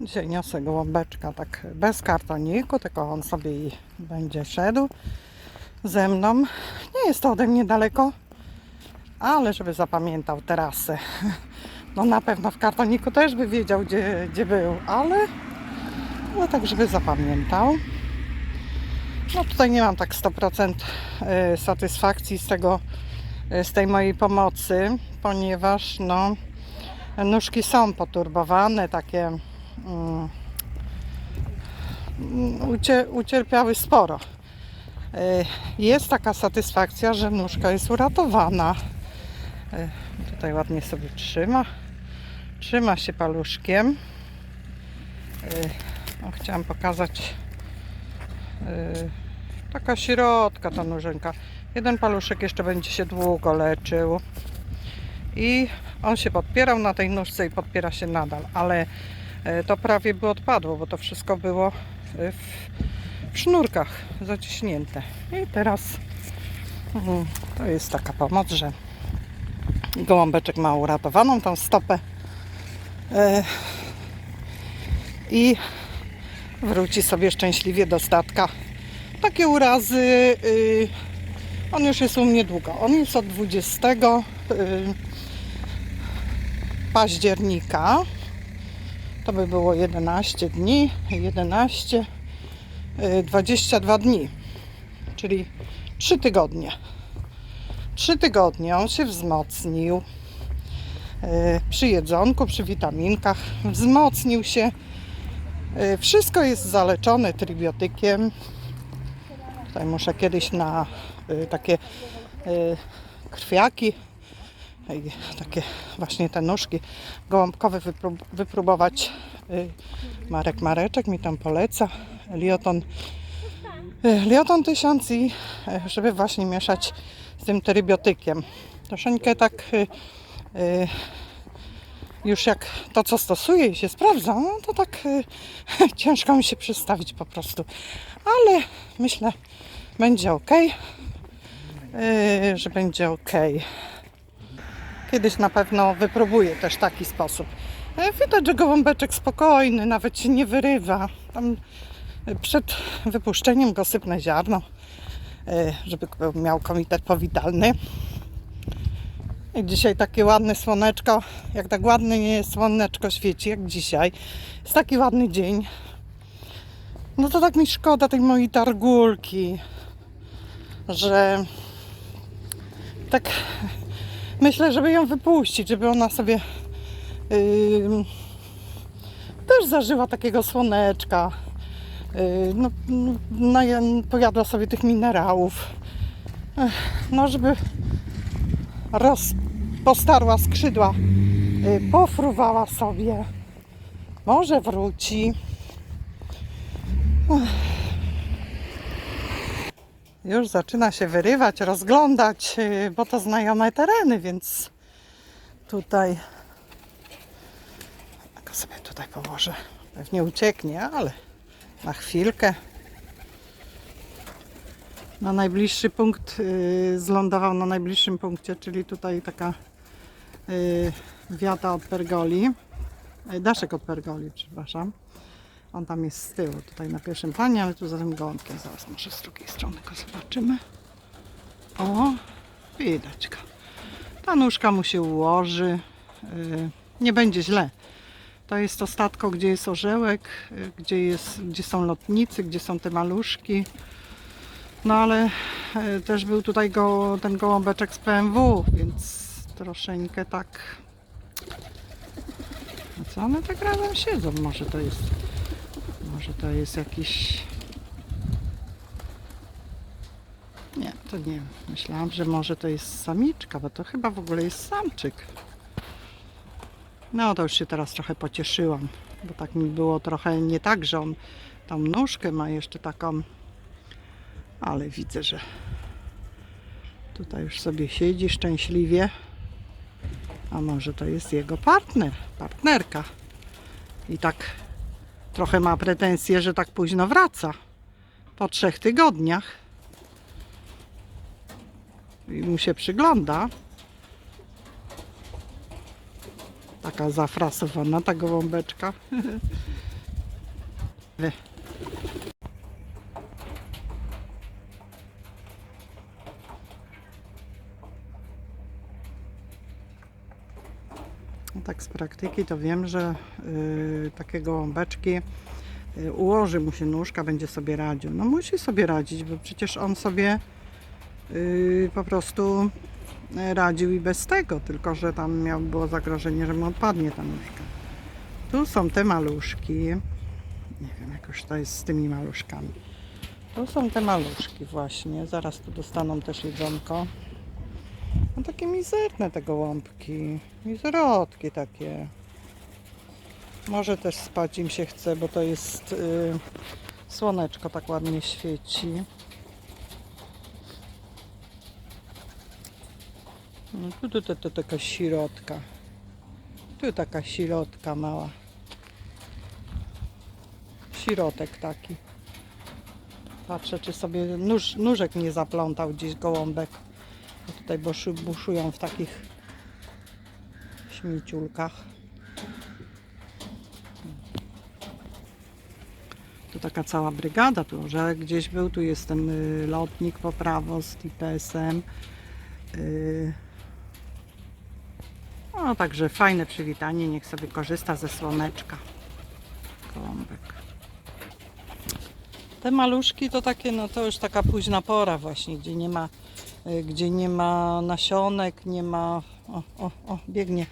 Dzisiaj niosę gołąbeczka tak bez kartoniku, tylko on sobie będzie szedł ze mną. Nie jest to ode mnie daleko, ale żeby zapamiętał trasę. No na pewno w kartoniku też by wiedział, gdzie, gdzie był, ale no tak, żeby zapamiętał. No tutaj nie mam tak 100% y, satysfakcji z tego, y, z tej mojej pomocy, ponieważ no nóżki są poturbowane, takie ucierpiały sporo. Y, Jest taka satysfakcja, że nóżka jest uratowana. Y, Tutaj ładnie sobie trzyma. Trzyma się paluszkiem. Y, O, chciałam pokazać taka środka ta nóżynka. Jeden paluszek jeszcze będzie się długo leczył. I on się podpierał na tej nóżce i podpiera się nadal, ale e, to prawie by odpadło, bo to wszystko było e, w, w sznurkach zaciśnięte. I teraz mhm, to jest taka pomoc, że gołąbeczek ma uratowaną tą stopę e, i wróci sobie szczęśliwie do statka. Takie urazy, y, on już jest u mnie długo. On jest od 20 y, października. To by było 11 dni, 11, y, 22 dni, czyli 3 tygodnie. 3 tygodnie on się wzmocnił y, przy jedzonku, przy witaminkach, wzmocnił się. Y, Wszystko jest zaleczone trybiotykiem. Tutaj muszę kiedyś na y, takie y, krwiaki takie właśnie te nóżki gołąbkowe wyprób- wypróbować. Y, Marek Mareczek mi tam poleca. Lioton, y, Lioton 1000 i y, żeby właśnie mieszać z tym trybiotykiem. Troszeczkę tak y, już jak to co stosuję i się sprawdza, no to tak ciężko mi się przedstawić po prostu. Ale myślę, będzie ok. Że będzie ok. Kiedyś na pewno wypróbuję też taki sposób. E, Widać, że gołąbeczek spokojny, nawet się nie wyrywa. Tam e, przed wypuszczeniem go sypnę ziarno, e, żeby miał komitet powitalny. I dzisiaj takie ładne słoneczko, jak tak ładne nie jest słoneczko świeci, jak dzisiaj. Jest taki ładny dzień. No to tak mi szkoda tej mojej targulki, że tak myślę, żeby ją wypuścić, żeby ona sobie yy, też zażyła takiego słoneczka. Yy, no, no, pojadła sobie tych minerałów. Ech, No, żeby roz, postarła skrzydła, yy, pofruwała sobie. Może wróci. Już zaczyna się wyrywać, rozglądać, yy, bo to znajome tereny, więc tutaj go sobie tutaj położę. Pewnie ucieknie, ale na chwilkę. Na najbliższy punkt yy, zlądował na najbliższym punkcie, czyli tutaj taka yy, wiata od pergoli. Yy, daszek od pergoli, przepraszam. On tam jest z tyłu, tutaj na pierwszym planie, ale tu za tym gołąbkiem. Zaraz może z drugiej strony go zobaczymy. O, widać go. Ta nóżka mu się ułoży. Yy, nie będzie źle. To jest to statko, gdzie jest orzełek, yy, gdzie, jest, gdzie są lotnicy, gdzie są te maluszki. No ale yy, też był tutaj go, ten gołąbeczek z PMW, więc troszeczkę tak... A co one tak razem siedzą? Może to jest... Może to jest jakiś... Nie, to nie. Myślałam, że może to jest samiczka, bo to chyba w ogóle jest samczyk. No to już się teraz trochę pocieszyłam, bo tak mi było trochę nie tak, że on tą nóżkę ma jeszcze taką, ale widzę, że tutaj już sobie siedzi szczęśliwie. A może to jest jego partner, partnerka. I tak trochę ma pretensje, że tak późno wraca. Po trzech tygodniach. I mu się przygląda. Taka zafrasowana ta gołąbeczka. Tak z praktyki to wiem, że y, takie gołąbeczki y, ułoży mu się nóżka, będzie sobie radził. No musi sobie radzić, bo przecież on sobie y, po prostu y, radził i bez tego, tylko że tam miał, było zagrożenie, że mu odpadnie ta nóżka. Tu są te maluszki. Nie wiem, jak już to jest z tymi maluszkami. Tu są te maluszki właśnie. Zaraz tu dostaną też jedzonko. No takie mizerne te gołąbki. Mizerotki takie. Może też spać im się chce, bo to jest y, słoneczko tak ładnie świeci. No tu, tu, tu, tu taka sirotka. Tu taka sirotka mała. Sirotek taki. Patrzę, czy sobie nóż, nóżek nie zaplątał gdzieś gołąbek. Bo tutaj buszu, buszują w takich śmieciulkach. Tu taka cała brygada, tu orzełek gdzieś był, tu jest ten y, lotnik po prawo z TPS-em. Y, no także fajne przywitanie, niech sobie korzysta ze słoneczka. Gołąbek. Te maluszki to takie, no to już taka późna pora właśnie, gdzie nie ma, gdzie nie ma nasionek, nie ma, o, o, o, biegnie,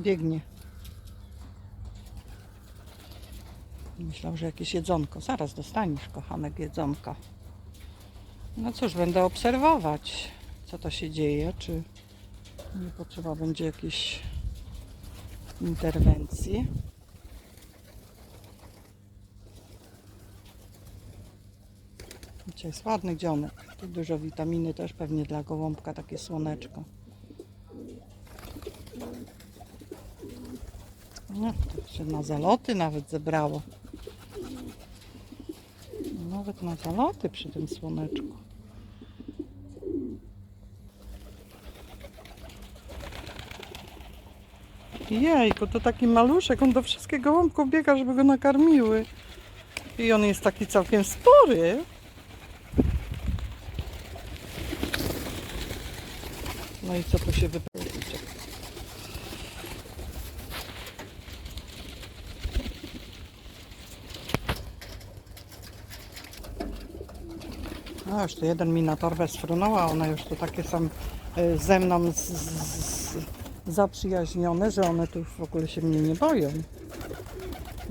biegnie. Myślał, że jakieś jedzonko. Zaraz dostaniesz, kochanek, jedzonko. No cóż, będę obserwować, co to się dzieje, czy nie potrzeba będzie jakiejś interwencji. Dzisiaj jest ładny dzionek. Tu dużo witaminy też pewnie dla gołąbka, takie słoneczko. No, się na zaloty nawet zebrało. Nawet na zaloty przy tym słoneczku. Jejku, to taki maluszek, on do wszystkich gołąbków biega, żeby go nakarmiły. I on jest taki całkiem spory. No i co tu się wypowiedzieć? No już jeden mi na torbę a one już tu takie są y, ze mną z, z, zaprzyjaźnione, że one tu w ogóle się mnie nie boją.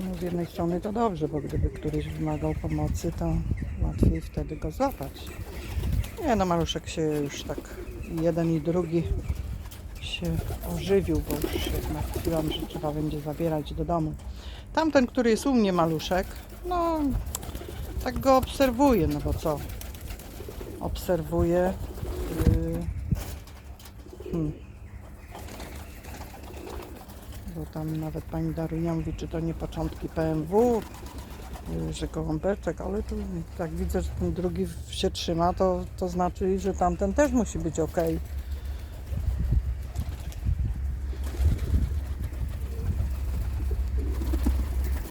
No z jednej strony to dobrze, bo gdyby któryś wymagał pomocy, to łatwiej wtedy go złapać. Nie no, maluszek się już tak jeden i drugi się ożywił, bo już jest martwiłam, że trzeba będzie zabierać do domu. Tamten, który jest u mnie maluszek, no tak go obserwuję, no bo co? Obserwuję. Yy, hmm. Bo tam nawet pani Darunia mówi, czy to nie początki PMW, że gołąbeczek, ale tu tak widzę, że ten drugi się trzyma, to, to znaczy, że tamten też musi być ok.